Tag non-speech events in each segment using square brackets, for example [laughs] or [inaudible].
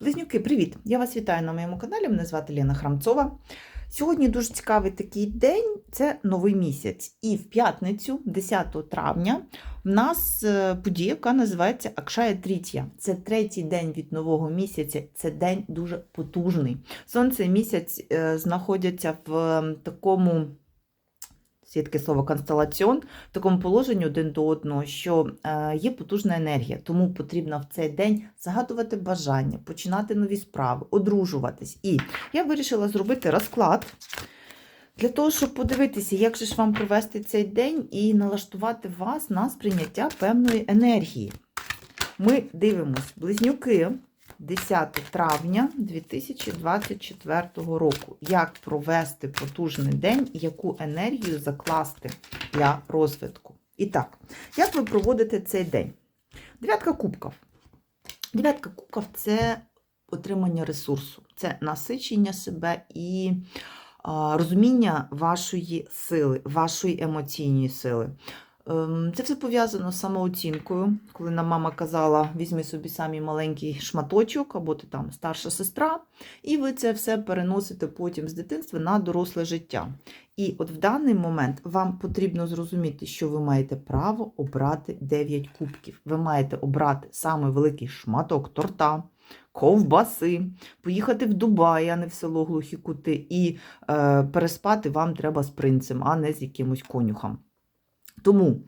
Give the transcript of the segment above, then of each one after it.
Близнюки, привіт! Я вас вітаю на моєму каналі. Мене звати Лена Храмцова. Сьогодні дуже цікавий такий день це новий місяць. І в п'ятницю, 10 травня, в нас е, подія, яка називається Акшая Трітія. Це третій день від нового місяця. Це день дуже потужний. Сонце і місяць е, знаходяться в такому. Є слово констелаціон, в такому положенні один до одного, що е, є потужна енергія, тому потрібно в цей день загадувати бажання, починати нові справи, одружуватись. І я вирішила зробити розклад для того, щоб подивитися, як же ж вам провести цей день і налаштувати вас на сприйняття певної енергії. Ми дивимось близнюки. 10 травня 2024 року. Як провести потужний день яку енергію закласти для розвитку? І так, як ви проводите цей день? Дев'ятка кубків. Дев'ятка кубків це отримання ресурсу, це насичення себе і розуміння вашої сили, вашої емоційної сили. Ем, Це все пов'язано з самооцінкою. Коли нам мама казала, візьми собі самий маленький шматочок, або ти там старша сестра, і ви це все переносите потім з дитинства на доросле життя. І от в даний момент вам потрібно зрозуміти, що ви маєте право обрати 9 кубків. Ви маєте обрати самий великий шматок торта. Ковбаси, поїхати в Дубай, а не в село Глухі Кути, і е, переспати вам треба з принцем, а не з якимось конюхом. Тому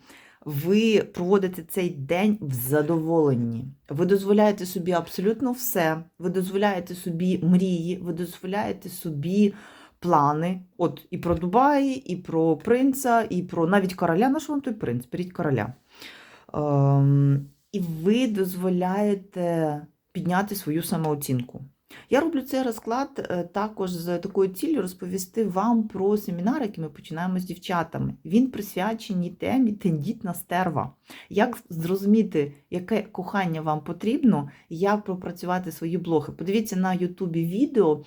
ви проводите цей день в задоволенні. Ви дозволяєте собі абсолютно все. Ви дозволяєте собі мрії, ви дозволяєте собі плани. От і про Дубай, і про принца, і про навіть короля. На що вам той принц? Беріть короля. Ем, і ви дозволяєте підняти свою самооцінку. Я роблю цей розклад е, також з такою ціллю розповісти вам про семінар, який ми починаємо з дівчатами. Він присвячений темі тендітна стерва. Як зрозуміти, яке кохання вам потрібно, як пропрацювати свої блоги. Подивіться на Ютубі відео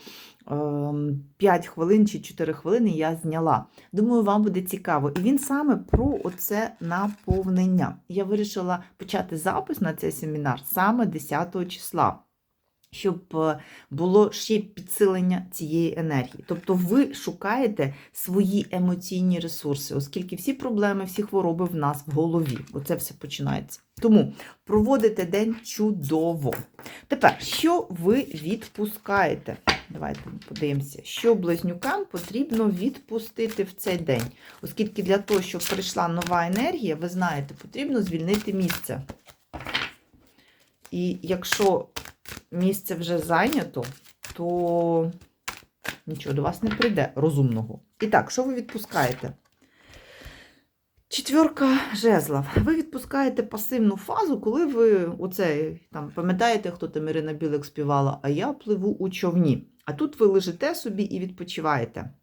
5 хвилин чи 4 хвилини я зняла. Думаю, вам буде цікаво. І він саме про оце наповнення. Я вирішила почати запис на цей семінар саме 10 числа щоб е, було ще підсилення цієї енергії. Тобто ви шукаєте свої емоційні ресурси, оскільки всі проблеми, всі хвороби в нас в голові. Оце все починається. Тому проводите день чудово. Тепер, що ви відпускаєте? Давайте подивимося, що близнюкам потрібно відпустити в цей день. Оскільки для того, щоб прийшла нова енергія, ви знаєте, потрібно звільнити місце. І якщо місце вже зайнято, то нічого до вас не прийде розумного. І так, що ви відпускаєте? Четверка жезлов. Ви відпускаєте пасивну фазу, коли ви оце, там, пам'ятаєте, хто там Ірина Білик співала, а я пливу у човні. А тут ви лежите собі і відпочиваєте.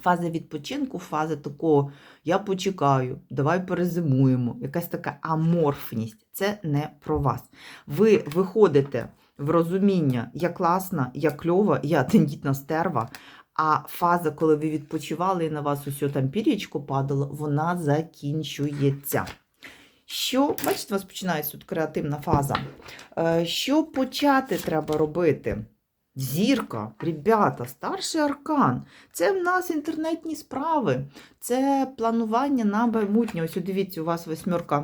Фаза відпочинку, фаза такого я почекаю, давай перезимуємо. Якась така аморфність. Це не про вас. Ви виходите в розуміння, я класна, я кльова, я тендітна стерва. А фаза, коли ви відпочивали і на вас усе там пір'ячко падало, вона закінчується. Що, бачите, у вас починається тут креативна фаза. Е, що почати треба робити? Зірка, ребята, старший аркан. Це в нас інтернетні справи, це планування на майбутнє. Ось дивіться, у вас восьмерка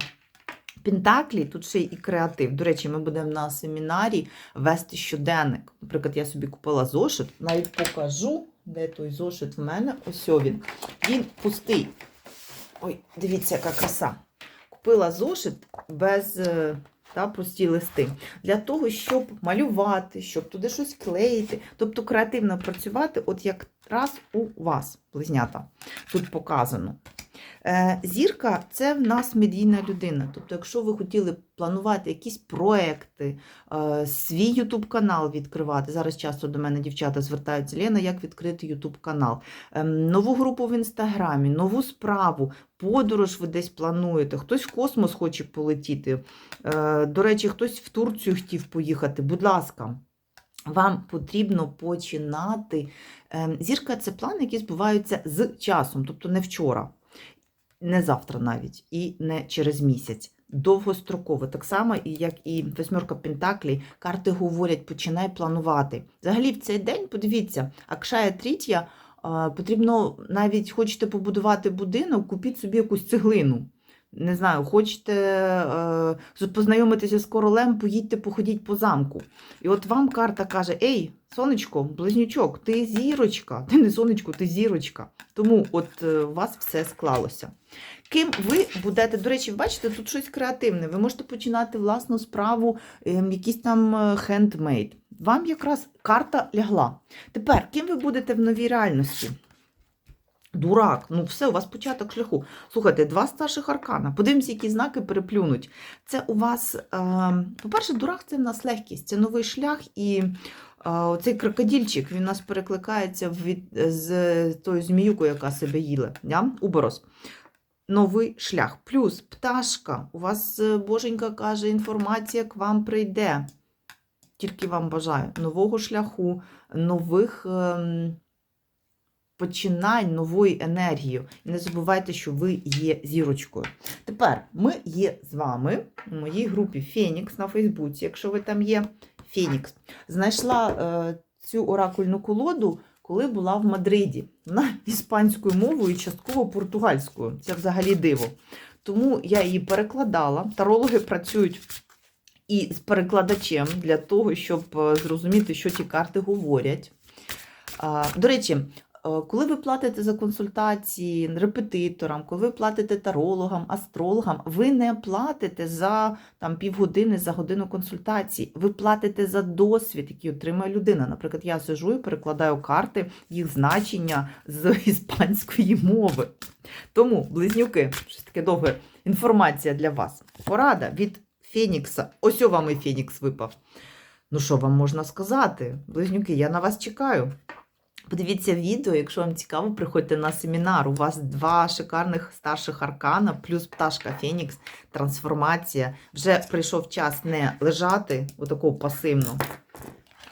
Пентаклі, тут ще і креатив. До речі, ми будемо на семінарі вести щоденник. Наприклад, я собі купила зошит, навіть покажу, де той зошит в мене. Ось він. Він пустий. Ой, дивіться, яка краса. Купила зошит без е, та, прості листи. Для того, щоб малювати, щоб туди щось клеїти, тобто креативно працювати, от якраз у вас, близнята, тут показано. Е, зірка це в нас медійна людина. Тобто, якщо ви хотіли планувати якісь проекти, е, свій Ютуб канал відкривати. Зараз часто до мене дівчата звертаються, Лена, як відкрити Ютуб канал, ем, нову групу в інстаграмі, нову справу, подорож ви десь плануєте, хтось в космос хоче полетіти. Е, до речі, хтось в Турцію хотів поїхати. Будь ласка. Вам потрібно починати. Ем, зірка це плани, які збуваються з часом, тобто не вчора не завтра навіть і не через місяць. довгостроково. Так само, і як і восьмерка Пентаклі, карти говорять, починай планувати. Взагалі, в цей день, подивіться, Акшая Трітія, потрібно навіть хочете побудувати будинок, купіть собі якусь цеглину. Не знаю, хочете е, познайомитися з королем, поїдьте, походіть по замку. І от вам карта каже: Ей, сонечко, близнючок, ти зірочка, ти не сонечко, ти зірочка. Тому от е, у вас все склалося. Ким ви будете, до речі, бачите, тут щось креативне. Ви можете починати власну справу, ем, якийсь там е, хендмейд. Вам якраз карта лягла. Тепер, ким ви будете в новій реальності? Дурак, ну все, у вас початок шляху. Слухайте, два старших аркана. Подивимося, які знаки переплюнуть. Це у вас, е, по-перше, дурак це в нас легкість, це новий шлях, і е, цей крокодильчик він у нас перекликається від, з тою зміюкою, яка себе їла. Ja? Уборос. Новий шлях. Плюс пташка. У вас е, боженька каже, інформація к вам прийде. Тільки вам бажаю нового шляху, нових. ем, починань, нової енергії. І не забувайте, що ви є зірочкою. Тепер ми є з вами у моїй групі Фенікс на Фейсбуці, якщо ви там є. Фенікс. Знайшла е, цю оракульну колоду, коли була в Мадриді. Вона іспанською мовою частково португальською. Це взагалі диво. Тому я її перекладала. Тарологи працюють і з перекладачем для того, щоб е, зрозуміти, що ті карти говорять. До речі, коли ви платите за консультації репетиторам, коли ви платите тарологам, астрологам, ви не платите за там, півгодини, за годину консультації. Ви платите за досвід, який отримає людина. Наприклад, я сижу і перекладаю карти, їх значення з [laughs] іспанської мови. Тому, близнюки, щось таке довге інформація для вас. Порада від Фенікса. Ось о вам і Фенікс випав. Ну, що вам можна сказати? Близнюки, я на вас чекаю. Подивіться відео, якщо вам цікаво, приходьте на семінар. У вас два шикарних старших аркана, плюс пташка Фенікс, трансформація. Вже прийшов час не лежати отаку пасивно,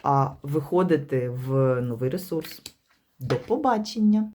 а виходити в новий ресурс. До побачення!